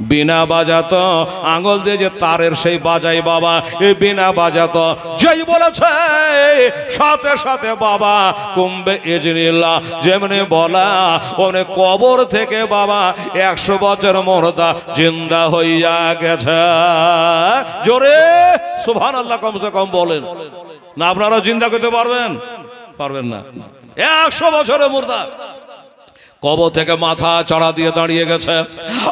বিনা বাজাতো, আঙুল দিয়ে যে তারের সেই বাজাই বাবা, এ বিনা বাজাতো, যেই বলেছে, সাথে সাথে বাবা, কুম্বে এজনিল্লা যেমনি বলা, ওনে কবর থেকে বাবা, একশো বছর মরদা জিন্দা হইয়া গেছে। জোরে সুভান আল্লাহ কমসে কম বলেন। না, আপনারা জিন্দা করতে পারবেন? পারবেন না। একশো বছরে মুর্দা কবর থেকে মাথা চড়া দিয়ে দাঁড়িয়ে গেছে।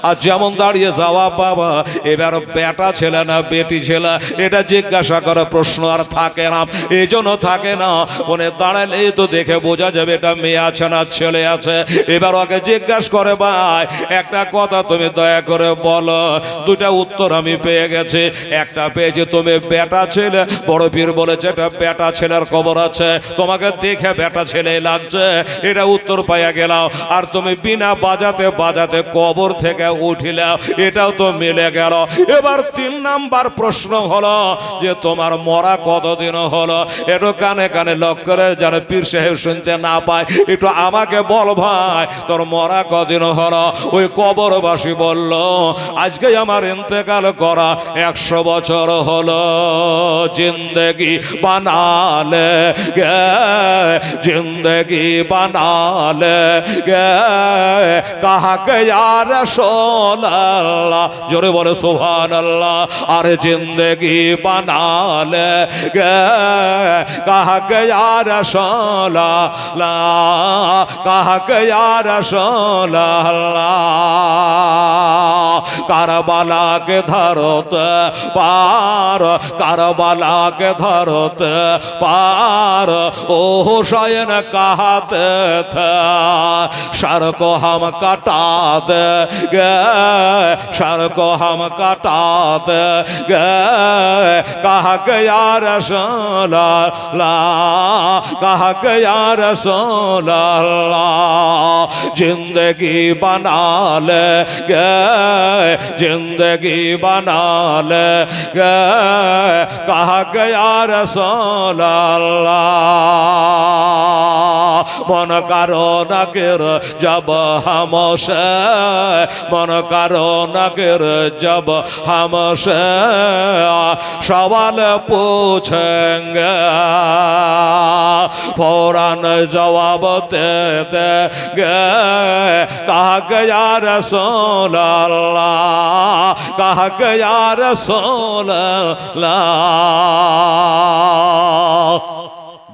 আর যেমন দাঁড়িয়ে যাওয়া বাবা এবার বেটা ছেলে না, বেটি ছেলে, এটা জিজ্ঞাসা করে প্রশ্ন, আর থাকে না। এই জন্য থাকে না মনে দাঁড়ালে তো দেখে বোঝা যাবে এটা মেয়ে আছে না ছেলে আছে। এবার ওকে জিজ্ঞাসা করে, ভাই, একটা কথা তুমি দয়া করে বলো। দুটা উত্তর আমি পেয়ে গেছি। একটা পেয়েছি তুমি বেটা ছেলে। বড় পীর বলেছে, এটা বেটা ছেলের কবর আছে। তোমাকে দেখে বেটা ছেলে লাগছে। এটা উত্তর পাইয়া গেলাম। আর তুমি বিনা বাজাতে বাজাতে কবর থেকে উঠিলাও এটাও তো মিলে গেল। এবার তিন নাম্বার প্রশ্ন হলো যে তোমার মরা কতদিন হলো? একটু কানে কানে লক করে যেন পীর সাহেব শুনতে না পায়। একটু আমাকে বল ভাই, তোর মরা কদিন হলো? ওই কবরবাসী বলল, আজকে আমার ইন্তেকাল করা একশো বছর হলো। জিন্দগি বানালে গে, জিন্দগি বানালে গে। কাহাকে আর সোল্লাহ জোরে বলে সোহান আল্লাহ আর জিন্দগি বানালে কাহাকে আর সোল্লাহ কাহাকে আর কারবালাকে ধরতে পার, কারবালাকে ধরতে পার। ও হুসাইন কাহাতে शर को हम कटा दे गए शर को हम कटा दे गए कहा गया रसोला ला कहा गया रसोला ला जिंदगी बना ले गए जिंदगी बना ले गए कहा गया रसोला ला मन करो न कर যাব হামস মন কারও কারণকের যাব হামস সবাল পুছঙ্গ, ফোরান জবাব দে কাহক ইয়ার সোল্লা কাহক ইয়ার সোল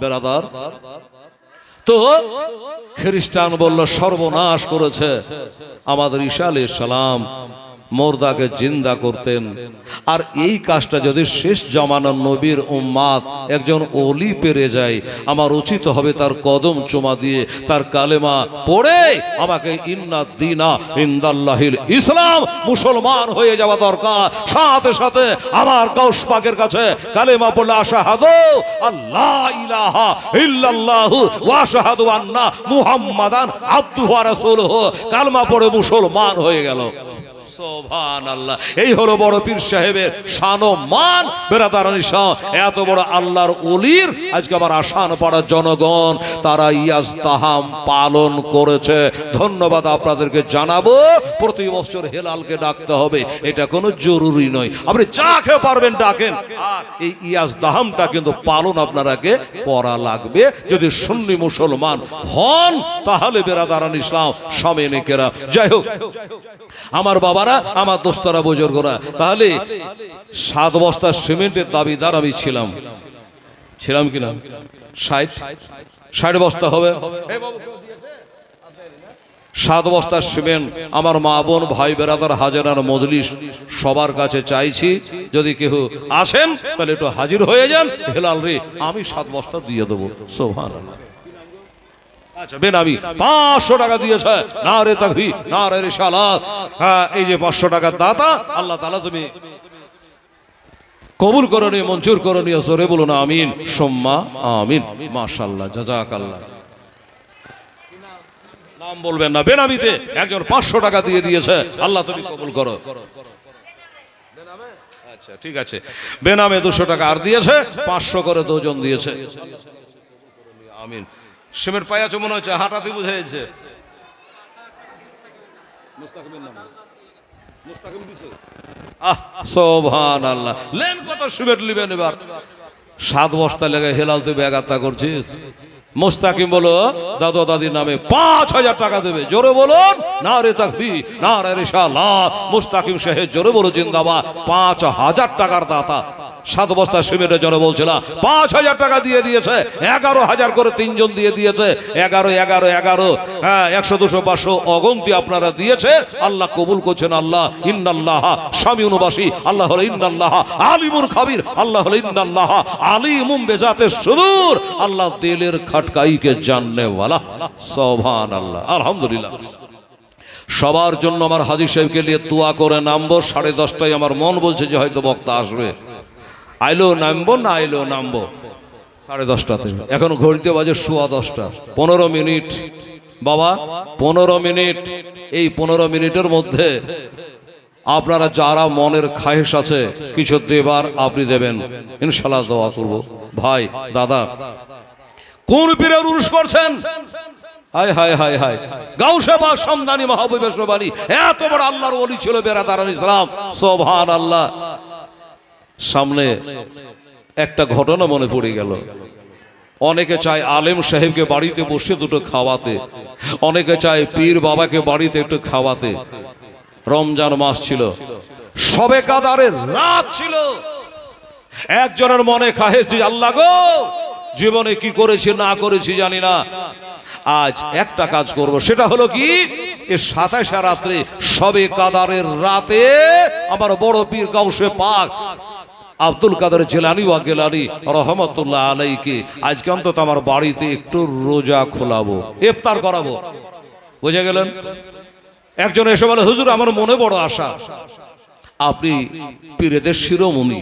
বেড়াদার তো খ্রিস্টান বলল সর্বনাশ করেছে। আমাদের ঈশা আলাইহিস সালাম মোর্দাকে জিন্দা করতেন। আর এই কাজটা যদি শেষ জামানার নবীর উম্মাদ একজন অলি পেরে যায়, আমার উচিত হবে তার কদম চুমা দিয়ে, তার কালেমা পড়ে আমাকে ইসলাম, মুসলমান হয়ে যাওয়া দরকার। সাথে সাথে আমার পাকের কাছে কালেমা পড়লে আশাহাদু আল্লাহ ইলাহা ইল্লাল্লাহু ওয়া মুহাম্মাদান আবদুহু ওয়া রাসূলুহু। কালেমা পড়ে মুসলমান হয়ে গেল। এই হলো বড় পীর সাহেবের শান মান। বেরাদারানি শাহ, এত বড় আল্লাহর অলির আজকে আমার আসান পাড়ার জনগণ, তারা ইয়াজ তাহাম পালন করেছে। ধন্যবাদ আপনাদেরকে জানাব, প্রতি বছর হেলালকে ডাকতে হবে, এটা কোনো জরুরি নয়। আপনি যা খেয়ে পারবেন ডাকেন। আর এই ইয়াজ দাহামটা কিন্তু পালন আপনারাকে করা লাগবে। যদি সুন্নি মুসলমান হন, তাহলে বেরাদারান ইসলাম সামেনিকেরা যাই হোক, আমার বাবারা আমার দোস্তরা, বুজুর্গরা। তাহলে সাত বস্তা সিমেন্টের দাবিদার আমি ছিলাম। ছিলাম কিনা ষাট। ষাট বস্তা হবে। সাত বস্তা সিমেন্ট আমার মা বোন, ভাই বেরাদার, হাজারার মজলিস সবার কাছে চাইছি। যদি কেউ আসেন, তাহলে একটু হাজির হয়ে যান। হেলাল রে, আমি সাত বস্তা দিয়ে দেবো। আচ্ছা বেনামি পাঁচশো টাকা দিয়েছে। না রে তাকবি না রে হ্যাঁ এই যে পাঁচশো টাকার দাতা, আল্লাহ তালা তুমি কবুল করণীয় মঞ্জুর করণীয় আমিন। সোম্মা, আমিন। মাশাল্লাহ জাজাক আল্লাহ নাম বলবেন না বেনামিতে একজন পাঁচশো টাকা দিয়ে দিয়েছে। আল্লাহ তুমি কবুল করো। আচ্ছা ঠিক আছে। বেনামে দুশো টাকা আর দিয়েছে, পাঁচশো করে দুজন দিয়েছে। আমিন। সিমের পায়ে আছে মনে হচ্ছে হাঁটাতে বুঝাইছে আহ সোভান আল্লাহ লেন কত সিমেন্ট লিবেন এবার। সাত বস্তা লেগে হেলাল তুই করছিস। মোস্তাকিম বলো দাদা দাদির নামে পাঁচ হাজার টাকা দেবে। জোরে বলুন না রে তাকবি না রে মোস্তাকিম সাহেব জোরে বলো জিন্দাবাদ। পাঁচ হাজার টাকার দাতা। সাত বস্তা সিমেন্টের জন্য বলছিলাম, পাঁচ হাজার টাকা দিয়ে দিয়েছে, এগারো হাজার করে তিনজন দিয়ে দিয়েছে, এগারো এগারো এগারো হ্যাঁ একশো, দুশো, পাঁচশো অগন্তি আপনারা দিয়েছে, আল্লাহ কবুল করছেন আল্লাহ, ইন্নাল্লাহ, স্বামী অনুবাসী, আল্লাহ হলো ইন্নাল্লাহ আলিমুর খাবির, আল্লাহ হলো ইন্নাল্লাহ, আলিমুম বেজাতে সুদূর, আল্লাহ দিলের খটকাইকে জাননে ওয়ালা সোভান আল্লাহ আলহামদুলিল্লাহ। সবার জন্য আমার হাজির সাহেবকে নিয়ে দোয়া করে নামবো, সাড়ে দশটায় আমার মন বলছে যে হয়তো বক্তা আসবে। আইলো নামবো, না আইলো নামবো। সাড়ে দশটাতে এখন ঘড়িতে বাজে সোয়া দশটা। পনেরো মিনিট। বাবা, পনেরো মিনিট। এই পনেরো মিনিটের মধ্যে আপনারা যারা মনের খাহেশ আছে, কিছু দেবার আপনি দেবেন। ইনশাল্লাহ দোয়া করব। ভাই, দাদা, কোন পীরের উরুষ করছেন? হায় হায় হায় হায়। গাউসে বাগ সমদানি মাহবুবের বাণী এত বড় আল্লাহর ওলি ছিল বেরাদারান ইসলাম। সোভান আল্লাহ সামনে একটা ঘটনা মনে পড়ে গেল। অনেকে চায় আলেম সাহেবকে বাড়িতে বসে দুটো খাওয়াতে। অনেকে চায় পীর বাবাকে বাড়িতে একটু খাওয়াতে। রমজান মাস ছিল। সবে কাদারের রাত ছিল। একজনের মনে খাহেস যে, আল্লাহ গো, জীবনে কি করেছি, না করেছি জানি না। আজ একটা কাজ করব, সেটা হলো কি, এ সাতাশা রাত্রে সবে কাদারের রাতে আমার বড় পীর কাউসে পাক আব্দুল কাদের জেলানি ওয়া গেলানি রহমতুল্লাহ আলাইকে, আজকে অন্তত আমার বাড়িতে একটু রোজা খোলাবো, ইফতার করাবো। বুঝে গেলেন? একজন এসে বলে, হুজুর, আমার মনে বড় আশা। আপনি পীরেদের শিরোমণি।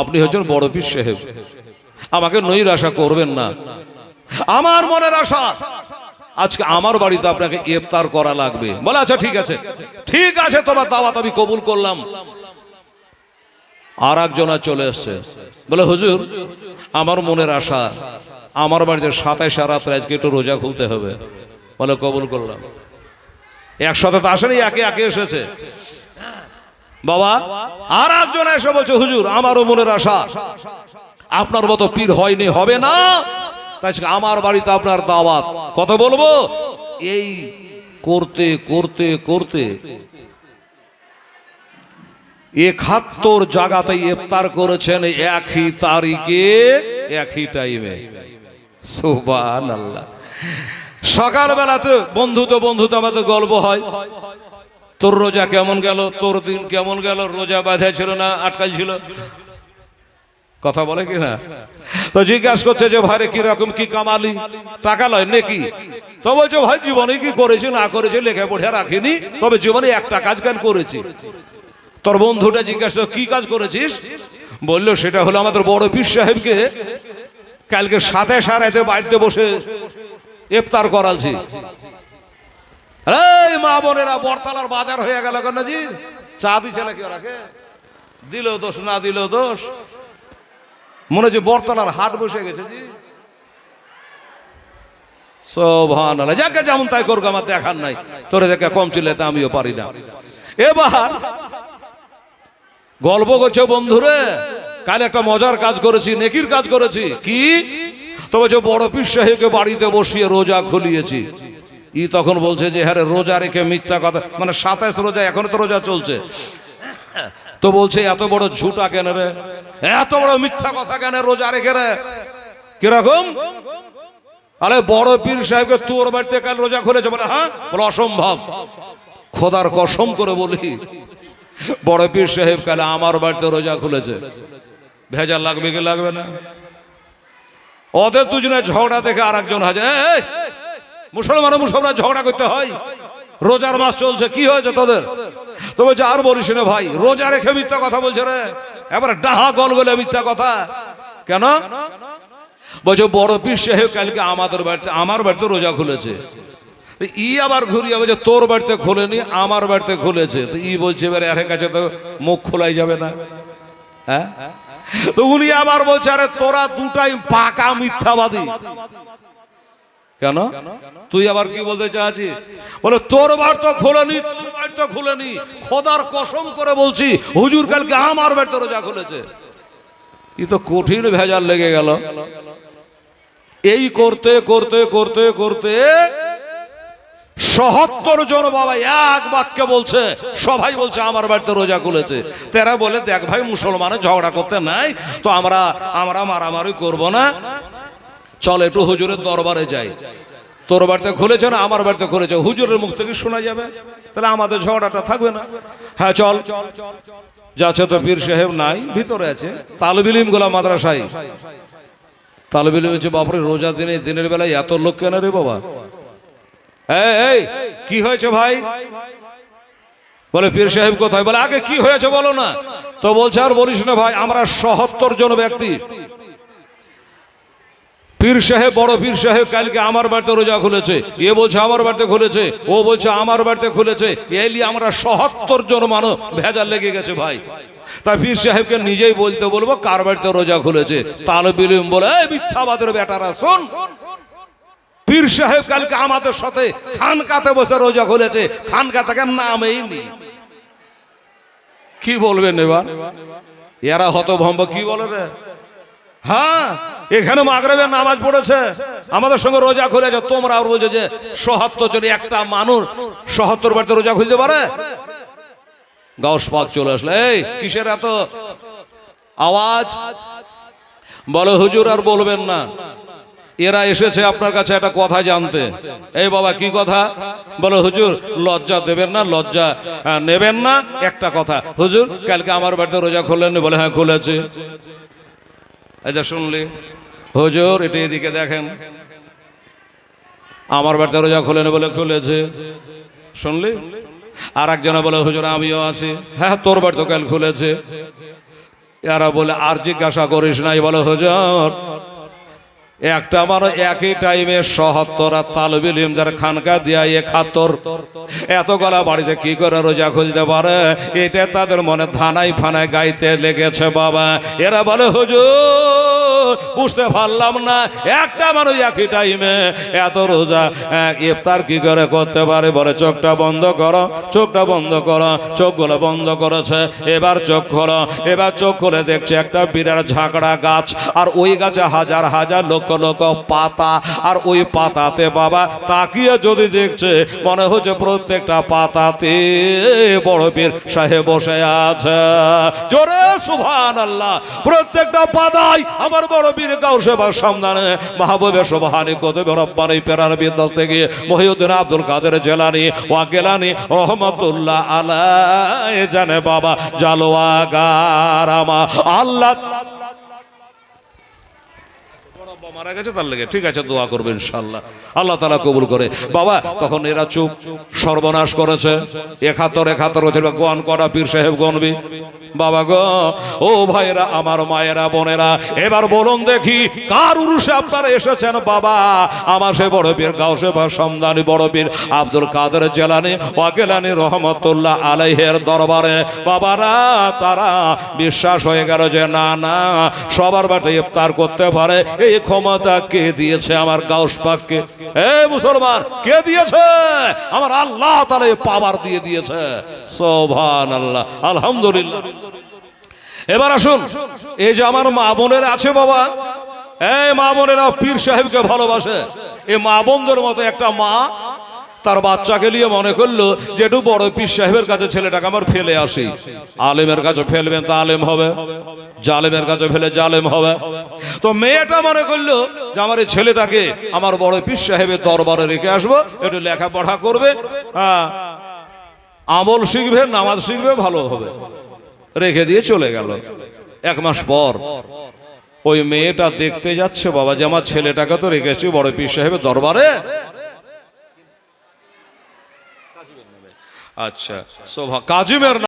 আপনি হচ্ছেন বড় পীর সাহেব। আমাকে নৈর আশা করবেন না। আমার মনের আশা, আজকে আমার বাড়িতে আপনাকে ইফতার করা লাগবে। বলে আচ্ছা ঠিক আছে। ঠিক আছে, তোমার দাওয়াত আমি কবুল করলাম। আর একজনা চলে এসছে বলে, হুজুর, আমার মনের আশা, আমার বাড়িতে সাতাইশ রাত্রে আজকে একটু রোজা খুলতে হবে। বলে, কবুল করলাম। একসাথে তো আসেনি, একে একে এসেছে। বাবা আর একজন এসে বলছে, হুজুর, আমারও মনের আশা, আপনার মতো পীর হয়নি, হবে না। তাই আমার বাড়িতে আপনার দাওয়াত। কত বলব? এই করতে করতে করতে একাত্তর জায়গাতে ইফতার করেছেন একই তারিখে, একই টাইমে সুবান আল্লাহ সকালবেলাতে বন্ধু তো বন্ধু তো আমাদের গল্প হয়, তোর রোজা কেমন গেল, তোর দিন কেমন গেল, রোজা বাঁধা ছিল না, আটকাল ছিল? কথা বলে কি না? তো জিজ্ঞাসা করছে যে ভাইরে কীরকম কি কামালি? টাকা লয় নাকি? তো বলছে, ভাই, জীবনে কি করেছি, না করেছি লেখা পড়ে রাখিনি, তবে জীবনে একটা কাজ কেন করেছি? তোর বন্ধুটা জিজ্ঞাসা, কি কাজ করেছিস? বলল, সেটা হলো আমাদের বড় পীর সাহেবকে কালকে সাথে সারাইতে বাড়িতে বসে ইফতার করালছি। এই মা বোনেরা বরতলার বাজার হয়ে গেল কেন চা দিছে নাকি ওরাকে দিল দোষ, না দিল দোষ? মনে হচ্ছে বরতলার হাট বসে গেছে জি। সোভান যাকে যেমন তাই করব আমার দেখার নাই। তোরে দেখে কম চিল্লাতে আমিও পারি না। এবার গল্প করছে বন্ধুরে? কাল একটা মজার কাজ করেছি, নেকির কাজ করেছি। কি? তবে যে বড় পীর সাহেবকে বাড়িতে বসিয়ে রোজা খুলিয়েছি। ই তখন বলছে যে হ্যাঁ রোজা রেখে মিথ্যা কথা মানে সাতাশ রোজা, এখন তো রোজা চলছে। তো বলছে, এত বড় ঝুটা কেন রে? এত বড় মিথ্যা কথা কেন রোজা রেখে রে? কীরকম? আরে বড় পীর সাহেবকে তোর বাড়িতে কাল রোজা খুলেছে বলে হ্যাঁ? বলে, অসম্ভব। খোদার কসম করে বলি বড় পীর সাহেব কালে আমার বাড়িতে রোজা খুলেছে। ভেজা লাগবে কি লাগবে না? ওদের দুজনে ঝগড়া দেখে আর একজন হাজে মুসলমান মুসলমান ঝগড়া করতে হয়? রোজার মাস চলছে, কি হয়েছে তোদের? তো বলছে, আর বলিস না ভাই, রোজা রেখে মিথ্যা কথা বলছে রে। এবার ডাহা গল গলে মিথ্যা কথা। কেন? বলছে, বড় পীর সাহেব কালকে আমাদের বাড়িতে, আমার বাড়িতে রোজা খুলেছে। ই আবার ঘুরিয়ে বলছে, তোর বাড়িতে খোলেনি, আমার বাড়িতে খুলেছে। তো ই বলছে, এবার এর কাছে তো মুখ খোলাই যাবে না। হ্যাঁ? তো উনি আবার বলছে, আরে তোরা দুটাই পাকা মিথ্যাবাদী। কেন? তুই আবার কি বলতে চাচ্ছিস বলে, তোর বার তো খোলেনি, তোর বার তো খুলেনি। খোদার কসম করে বলছি, হুজুর কালকে আমার বার তো রোজা খুলেছে। ই তো কঠিন ভেজাল লেগে গেল। এই করতে করতে করতে করতে সহত্তর জন বাবা এক বাক্যে বলছে, সবাই বলছে, আমার বাড়িতে রোজা খুলেছে। তেরা বলে, দেখ ভাই মুসলমানের ঝগড়া করতে নাই, তো আমরা আমরা মারামারি করব না। চল একটু হুজুরের দরবারে যাই। তোর বাড়িতে খুলেছে না? আমার বাড়িতে খুলেছে। হুজুরের মুখ থেকে শোনা যাবে। তাহলে আমাদের ঝগড়াটা থাকবে না। হ্যাঁ চল। চল যাচ্ছে তো পীর সাহেব নাই, ভিতরে আছে। তালবিলিম গোলা মাদ্রাসায়। তালবিলিম হচ্ছে বাপরে, রোজা দিনে, দিনের বেলায় এত লোক কেন রে বাবা? এই, কি হয়েছে ভাই? বলে পীর সাহেব কোথায়? বলে আগে কি হয়েছে বলো না। তো বলছে আর বলিস না ভাই আমরা সহত্তর জন ব্যক্তি। পীর সাহেব বড় পীর সাহেব কালকে আমার বাড়িতে রোজা খুলেছে। এ বলছে আমার বাড়িতে খুলেছে। ও বলছে আমার বাড়িতে খুলেছে। এলি আমরা সহত্তর জন মানুষ ভেজাল লেগে গেছে ভাই। তা পীর সাহেবকে নিজেই বলতে বলব কার বাড়িতে রোজা খুলেছে? তাহলে বিলিম বলে "এই মিথ্যাবাদের বেটারা শোন। পীর সাহেব কালকে আমাদের সাথে খানকাতে বসে রোজা খুলেছে। খানকা থেকে নামেই নি। কি বলবেন এবার? এরা হতভম্ব, কি বলে রে? হ্যাঁ এখানে মাগরেবের নামাজ পড়েছে। আমাদের সঙ্গে রোজা খুলেছে। তোমরা বলছো যে সহাত্তর জন একটা মানুষ সহাত্তর বাড়িতে রোজা খুলতে পারে? গাউস পাক চলে আসলে। এই, কিসের এত আওয়াজ? বলো, হুজুর আর বলবেন না। এরা এসেছে আপনার কাছে একটা কথা জানতে। এই বাবা, কি কথা? বলো, হুজুর, লজ্জা দেবেন না, লজ্জা নেবেন না। একটা কথা, হুজুর, কালকে আমার বাড়িতে রোজা খুললেন বলে হ্যাঁ খুলেছে। এটা শুনলি? হুজুর এটা এদিকে দেখেন। আমার বাড়িতে রোজা খুলেন বলে, খুলেছে। শুনলি? আর একজনে বলে, হুজুর, আমিও আছি। হ্যাঁ তোর বাড়িতে কাল খুলেছে। এরা বলে, আর জিজ্ঞাসা করিস নাই, বলো, হুজুর একটা আমার একই টাইমে সহত্তর আর তালবিল ইমদার খানকা দিয়া একাত্তর। এত গলা বাড়িতে কি করে রোজা খুলতে পারে? এটা তাদের মনে থানায় ফানায় গাইতে লেগেছে বাবা। এরা বলে, হুজুর বুঝতে পারলাম না। একটা মানুষ একই টাইমে এত রোজা ইফতার কি করে করতে পারে? বলে, চোখটা বন্ধ করো, চোখটা বন্ধ করো, চোখগুলো বন্ধ করেছে, এবার চোখ খোলো। এবার চোখ খুলে দেখছে একটা বিরাট ঝাঁকড়া গাছ, আর ওই গাছে হাজার হাজার লক্ষ লক্ষ পাতা, আর ওই পাতাতে বাবা তাকিয়ে যদি দেখছে, মনে হচ্ছে প্রত্যেকটা পাতাতে বড় পীর সাহেব বসে আছে। জোরে সুভান আল্লাহ প্রত্যেকটা পাতায় আমার বড় পীর গাউসেবার সামনে। মাহবুবে সোভানি কতবে রব্বানি পেরার বিন্দাস থেকে মহিউদ্দিন আব্দুল কাদের জেলানি ওয়াকেলানি রহমতুল্লাহ আলাই জানে বাবা জালোয়া গারামা আল্লাহ মারা গেছে, তার লেগে ঠিক আছে, দোয়া করবে ইনশাল্লাহ আল্লাহ তালা কবুল করে। বাবা, তখন এরা চুপ, সর্বনাশ করেছে। একাত্তর একাত্তর বছর গোয়ান করা পীর সাহেব গনবি। বাবা গো, ও ভাইরা আমার মায়েরা, বোনেরা, এবার বলুন দেখি, কার উরুষে আপনারা এসেছেন? বাবা, আমার সে বড় পীর, গাউসে বা সমদানি বড় পীর, আব্দুল কাদের জেলানি ওয়াকেলানি রহমতুল্লাহ আলাইহের দরবারে। বাবারা, তারা বিশ্বাস হয়ে গেল যে না না, সবার বাড়িতে ইফতার করতে পারে। এই ক্ষমতা কে দিয়েছে আমার গাউস পাককে। হে মুসলমান, কে দিয়েছে? আমার আল্লাহ তারা পাওয়ার দিয়ে দিয়েছে। সোভান আল্লাহ আলহামদুলিল্লাহ। এবার আসুন, এই যে আমার মা বোনের আছে বাবা এই মা বোনেরা পীর সাহেবকে ভালোবাসে। এই মা বোনদের মতো একটা মা তার বাচ্চাকে নিয়ে মনে করল যে একটু বড় পীর সাহেবের কাছে ছেলেটাকে আমার ফেলে আসি। আলেমের কাছে ফেলবেন তা আলেম হবে। জালেমের কাছে ফেলে জালেম হবে। তো মেয়েটা মনে করল যে আমার এই ছেলেটাকে আমার বড় পীর সাহেবের দরবারে রেখে আসব, একটু লেখাপড়া করবে হ্যাঁ আমল শিখবে, নামাজ শিখবে, ভালো হবে। রেখে দিয়ে চলে গেল। এক মাস পর ওই মেয়েটা দেখতে যাচ্ছে, বাবা যে আমার ছেলেটাকে তো রেখেছি বড় পীর সাহেবের দরবারে। আচ্ছা শোভা কাজিমের